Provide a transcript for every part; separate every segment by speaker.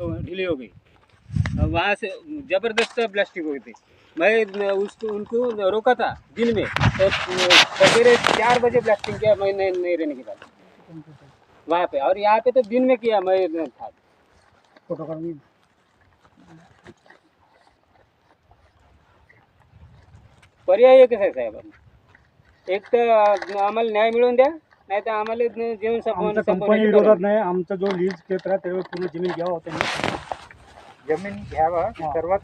Speaker 1: ढीली हो गई। वहाँ से ज़बरदस्त ब्लास्टिंग हुई थी। मैं उसको उनको रोका था दिन में। तो सवेरे चार बजे ब्लास्टिंग किया मैं नहीं, नहीं रहने के बाद। वहाँ पे और यहाँ पे तो दिन में किया मैं था. पर्याय आहे साहेब। एक तर आम्हाला न्याय मिळवून द्या। नाही तर आम्हाला जीवन
Speaker 2: आमचं कंपनी विरोधात नाही आमचा जो लीज क्षेत्र आहे त्यावेळी पूर्ण जमीन घ्यावं त्यांनी
Speaker 3: जमीन घ्यावा.
Speaker 2: हा.
Speaker 3: सर्वात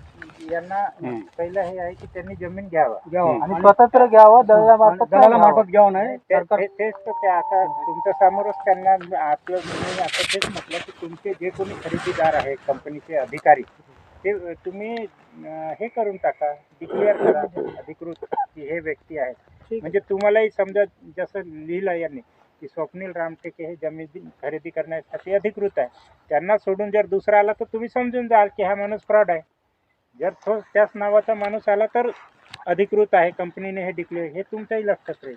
Speaker 3: यांना
Speaker 1: हम्म.
Speaker 3: पहिलं हे आहे की त्यांनी जमीन घ्यावा.
Speaker 2: घ्यावं.
Speaker 3: आणि स्वतंत्र घ्यावं
Speaker 2: आणि दलाला मार्फत घ्यावं नाही.
Speaker 3: ते-
Speaker 2: सरकार
Speaker 3: ते- तेच तर ते आता तुमच्या समोरच त्यांना आपलं मी आता तेच म्हटलं की तुमचे जे कोणी खरेदीदार आहे कंपनीचे अधिकारी ते अ, तुम्ही अ, हे करून टाका डिक्लेअर करा अधिकृत की हे व्यक्ती आहेत. म्हणजे तुम्हालाही समजा जसं लिहिलं यांनी की स्वप्नील रामटेके हे जमीन खरेदी करण्यासाठी अधिकृत आहे. त्यांना सोडून जर दुसरा आला तर तुम्ही समजून जाल की हा माणूस फ्रॉड आहे. जर तो त्याच नावाचा माणूस आला तर अधिकृत आहे. कंपनीने हे डिक्लेअर हे तुमच्याही लक्षात राहील.